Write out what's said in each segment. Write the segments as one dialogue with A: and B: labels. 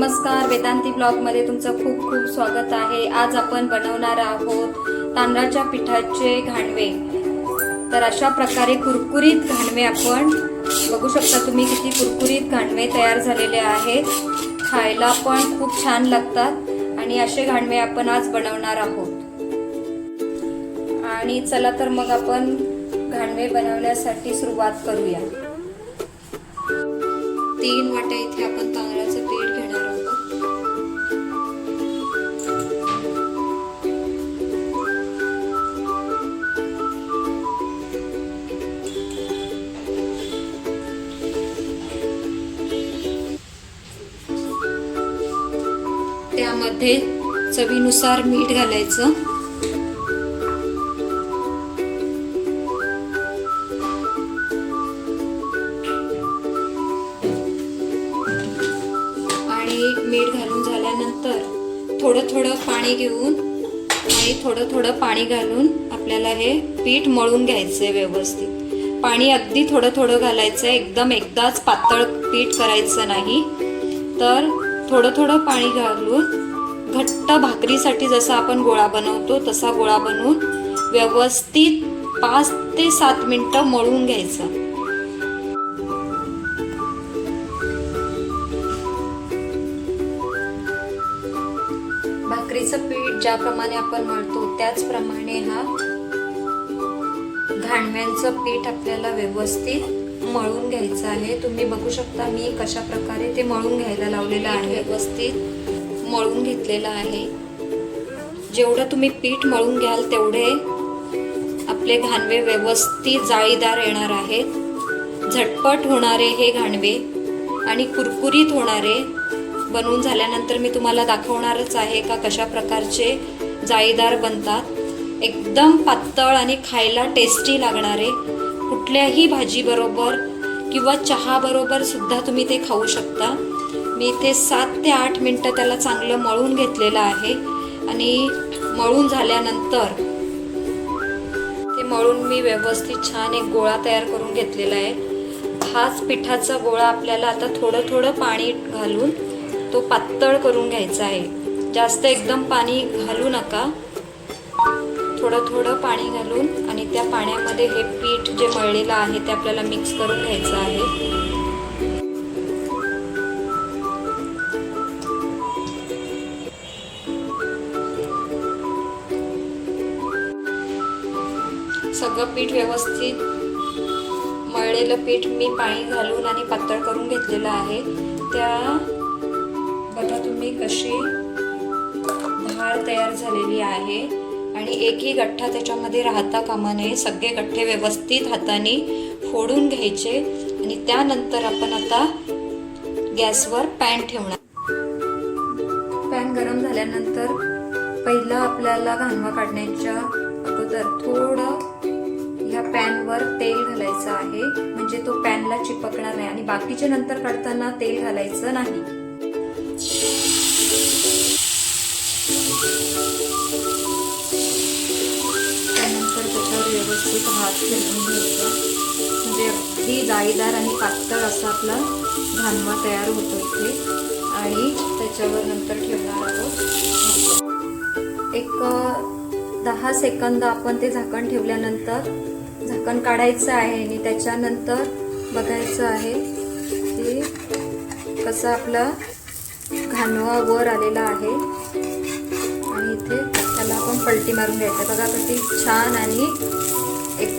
A: नमस्कार वेदांती ब्लॉगमध्ये तुमचं खूप खूप स्वागत आहे. आज आपण बनवणार आहोत तांदळाच्या पिठाचे घाणवे. तर अशा प्रकारे कुरकुरीत घाणवे आपण बघू शकता तुम्ही किती कुरकुरीत घाणवे तयार झालेले आहेत. खायला पण खूप छान लागतात आणि असे घाणवे आपण आज बनवणार आहोत. आणि चला तर मग आपण घाणवे बनवण्यासाठी सुरुवात करूया. तीन वाट्या इथे आपण तांदळाचं पीठ घेणार त्यामध्ये चवीनुसार मीठ घालायचं. आणि मीठ घालून झाल्यानंतर थोडं थोडं पाणी घेऊन आणि थोडं थोडं पाणी घालून आपल्याला हे पीठ मळून घ्यायचं आहे व्यवस्थित. पाणी अगदी थोडं थोडं घालायचं एकदम एकदाच पातळ पीठ करायचं नाही. तर थोडं थोडं पाणी घालून घट्ट भाकरीसाठी जसा आपण गोळा बनवतो तसा गोळा बनवून व्यवस्थित पाच ते सात मिनटं मळून घ्यायचं. भाकरीचं पीठ ज्याप्रमाणे आपण मळतो त्याचप्रमाणे हा घाणव्यांचं पीठ आपल्याला व्यवस्थित मळून घ्यायचं आहे. तुम्ही बघू शकता मी कशा प्रकारे ते मळून घ्यायला लावलेलं आहे. व्यवस्थित मळून घेतलेलं आहे. जेवढं तुम्ही पीठ मळून घ्याल तेवढे आपले घाणवे व्यवस्थित जाळीदार येणार आहेत. झटपट होणारे हे घाणवे आणि कुरकुरीत होणारे बनवून झाल्यानंतर मी तुम्हाला दाखवणारच आहे का कशा प्रकारचे जाळीदार बनतात. एकदम पातळ आणि खायला टेस्टी लागणारे कुठल्याही भाजीबरोबर किंवा चहाबरोबर सुद्धा तुम्ही ते खाऊ शकता. मी इथे सात ते आठ मिनटं त्याला चांगलं मळून घेतलेलं आहे आणि मळून झाल्यानंतर ते मळून मी व्यवस्थित छान एक गोळा तयार करून घेतलेला आहे. हाच पिठाचा गोळा आपल्याला आता थोडं थोडं पाणी घालून तो पातळ करून घ्यायचा आहे. जास्त एकदम पाणी घालू नका. थोडं थोडं पाणी घालून आणि त्या पाण्यामध्ये हे पीठ जे मळलेलं आहे ते आपल्याला मिक्स करून घ्यायचं आहे. सगळं पीठ व्यवस्थित मळलेलं पीठ मी पाणी घालून आणि पातळ करून घेतलेलं आहे. त्या बघा तुम्ही कशी धार तयार झालेली आहे. आणि एकही गठ्ठा त्याच्यामध्ये राहता कामा नये. सगळे गठ्ठे व्यवस्थित हाताने फोडून घ्यायचे आणि त्यानंतर आपण आता गॅसवर पॅन ठेवणार. पॅन गरम झाल्यानंतर पहिलं आपल्याला घाणवा काढण्याच्या अगोदर थोडं ह्या पॅनवर तेल घालायचं आहे. म्हणजे तो पॅनला चिपकणार नाही आणि बाकीचे नंतर काढताना तेल घालायचं नाही. व्यवस्थित भात फिरवून घ्यायचा म्हणजे अगदी जाळीदार आणि पातळ असा आपला घाणवा तयार होतो इथे. आणि त्याच्यावर नंतर ठेवणार आहोत. एक दहा सेकंद आपण ते झाकण ठेवल्यानंतर झाकण काढायचं आहे आणि त्याच्यानंतर बघायचं आहे की कसं आपला घाणवा वर आलेला आहे. आणि इथे त्याला आपण पलटी मारून घ्यायचं बघा किती छान आणि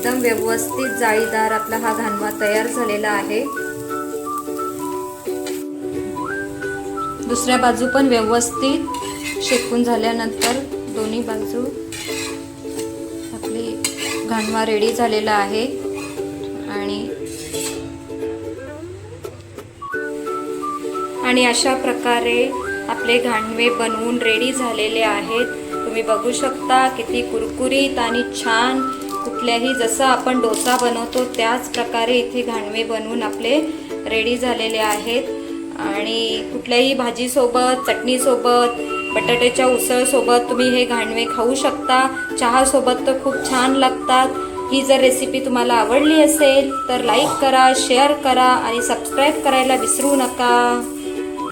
A: एकदम व्यवस्थित जाळीदार आपला हा घाणवा तयार झालेला आहे. दुसऱ्या बाजू पण व्यवस्थित शेकून झाल्यानंतर दोन्ही बाजू आपली घाणवा रेडी झालेला आहे. आणि आणि अशा प्रकारे आपले घाणवे बनवून रेडी झालेले आहेत. तुम्ही बघू शकता किती कुरकुरीत आणि छान कुठल्याही जसं आपण डोसा बनवतो त्याच प्रकारे इथे घाणवे बनवून आपले रेडी झालेले आहेत. आणि कुठल्याही भाजीसोबत चटणीसोबत बटाट्याच्या उसळसोबत तुम्ही हे घाणवे खाऊ शकता. चहासोबत तर खूप छान लागतात. ही जर रेसिपी तुम्हाला आवडली असेल तर लाईक करा शेअर करा आणि सबस्क्राईब करायला विसरू नका.